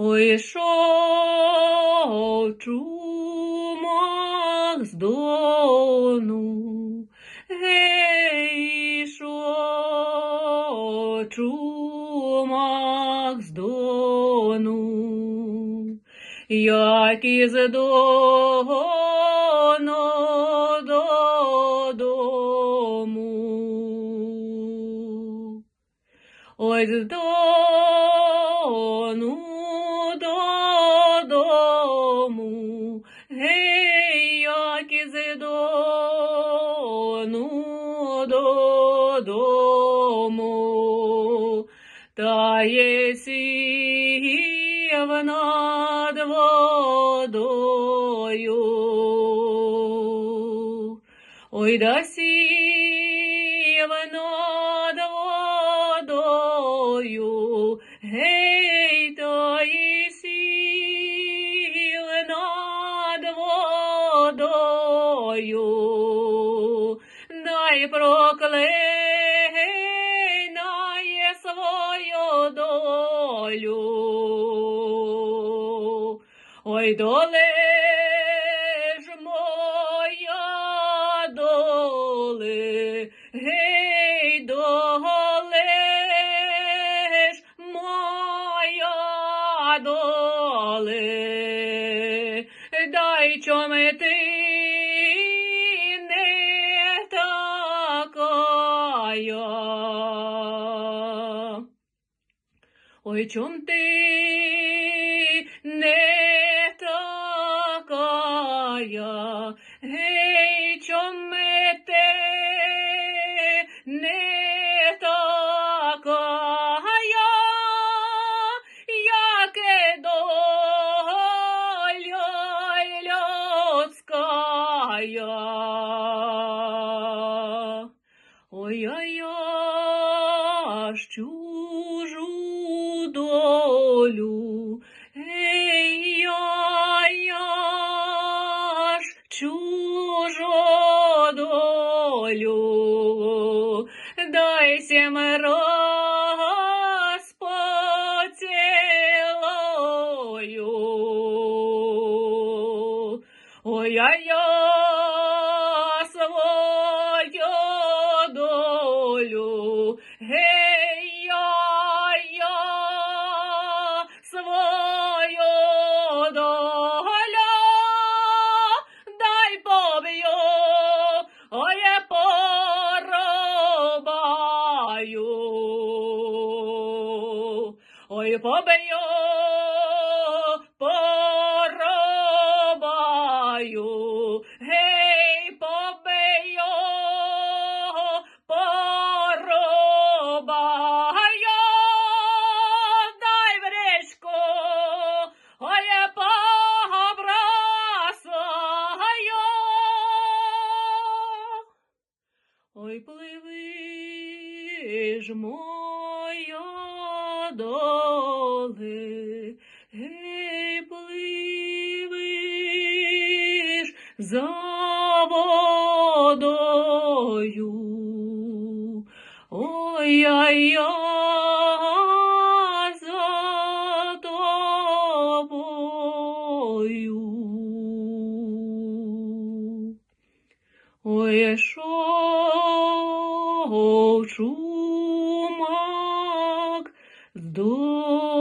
Ой, шов чумак з дону, гей, шов чумак з дону, як із дону додому. Ой, з дону додому, та є сів над водою. Ой, да сів над водою, гей, та й сів над водою, дай проклинає свою долю. Ой, доле моя доле, гей, доле ж моя доле, дай чоми ти такая. Ой, чом ти не такая, гей, чом те не такая, яке доля людськая. Ой, а я ж чужу долю, ей, я, я ж чужу долю, дай сім раз поцілую. Ой, ой, поб'ю, порубаю, гей, поб'ю, порубаю, дай в річку, ой, я побросаю. Ой, пливи ж доли пливеш за водою. ой яй я за тобою. Ой, що чую, do